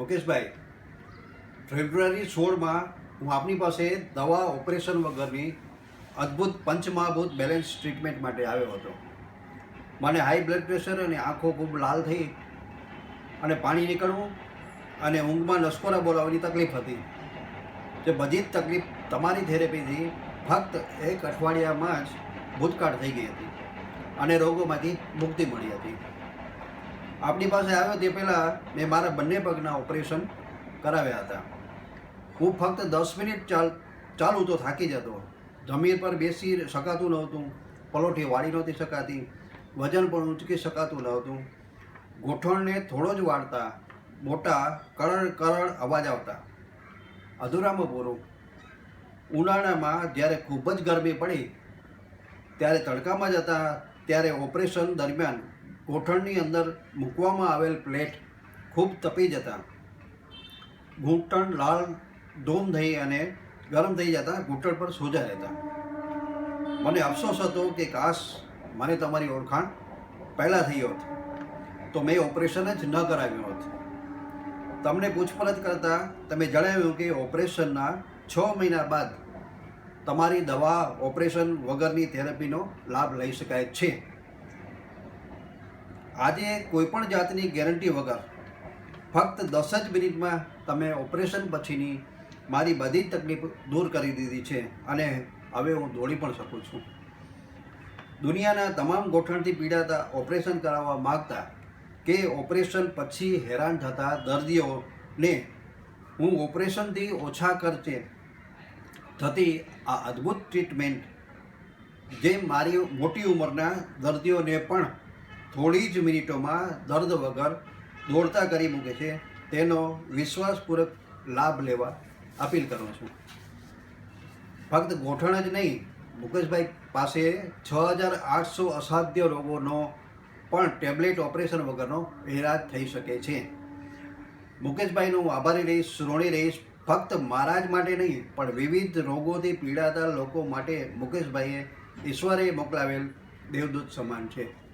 મુકેશભાઈ, ફેબ્રુઆરી સોળમાં હું આપની પાસે દવા ઓપરેશન વગરની અદ્ભુત પંચમહાભૂત બેલેન્સ ટ્રીટમેન્ટ માટે આવ્યો હતો. મને હાઈ બ્લડ પ્રેશર અને આંખો ખૂબ લાલ થઈ અને પાણી નીકળવું અને ઊંઘમાં નસકોરા બોલાવવાની તકલીફ હતી. જે બધી જ તકલીફ તમારી થેરેપીથી ફક્ત એક અઠવાડિયામાં જ ભૂતકાળ થઈ ગઈ હતી અને રોગોમાંથી મુક્તિ મળી હતી. આપની પાસે આવ્યો તે પહેલાં મેં મારા બંને પગના ઓપરેશન કરાવ્યા હતા. હું ફક્ત દસ મિનિટ ચાલ, ચાલુ તો થાકી જતો. જમીન પર બેસી શકાતું નહોતું પલોઠી વાળી નહોતી શકાતી, વજન પણ ઊંચકી શકાતું નહોતું. ગોઠણને થોડો જ વાળતા મોટા કરણ કરણ અવાજ આવતા. અધૂરામાં પૂરું ઉનાળામાં જ્યારે ખૂબ જ ગરમી પડી, ત્યારે તડકામાં જતા, ત્યારે ઓપરેશન દરમિયાન ગોઠણની અંદર મૂકવામાં આવેલ પ્લેટ ખૂબ તપી જતા. ઘૂંટણ લાલ, ધૂમ થઈ અને ગરમ થઈ જતા ઘૂંટણ પર સોજા રહેતા. મને અફસોસ હતો કે કાશ મને તમારી ઓળખાણ પહેલાં થઈ હોત, તો મેં ઓપરેશન જ ન કરાવ્યું હોત. તમને પૂછપરછ કરતાં તમે જણાવ્યું કે ઓપરેશનના છ મહિના બાદ તમારી દવા ઓપરેશન વગરની થેરપીનો લાભ લઈ શકાય છે. આજે કોઈપણ જાતની ગેરંટી વગર ફક્ત દસ જ મિનિટમાં તમે ઓપરેશન પછીની મારી બધી તકલીફ દૂર કરી દીધી છે અને હવે હું દોડી પણ શકું છું. દુનિયાના તમામ ગોઠણથી પીડાતા ઓપરેશન કરાવવા માગતા કે ઓપરેશન પછી હેરાન થતા દર્દીઓને હું ઓપરેશનથી ઓછા ખર્ચે થતી આ અદ્ભુત ટ્રીટમેન્ટ જે મારી મોટી ઉંમરના દર્દીઓને પણ થોડી જ મિનિટોમાં દર્દ વગર દોડતા કરી મૂકે છે. તેનો વિશ્વાસપૂર્વક લાભ લેવા અપીલ કરું છું. ફક્ત ગોઠણ જ નહીં, મુકેશભાઈ પાસે છ હજાર આઠસો અસાધ્ય રોગોનો પણ ટેબ્લેટ ઓપરેશન વગરનો ઇલાજ થઈ શકે છે. મુકેશભાઈનો હું આભારી રહીશ, ઋણી રહીશ, ફક્ત મારા જ માટે નહીં, પણ વિવિધ રોગોથી પીડાતા લોકો માટે મુકેશભાઈએ ઈશ્વરે મોકલાવેલ દેવદૂત સમાન છે.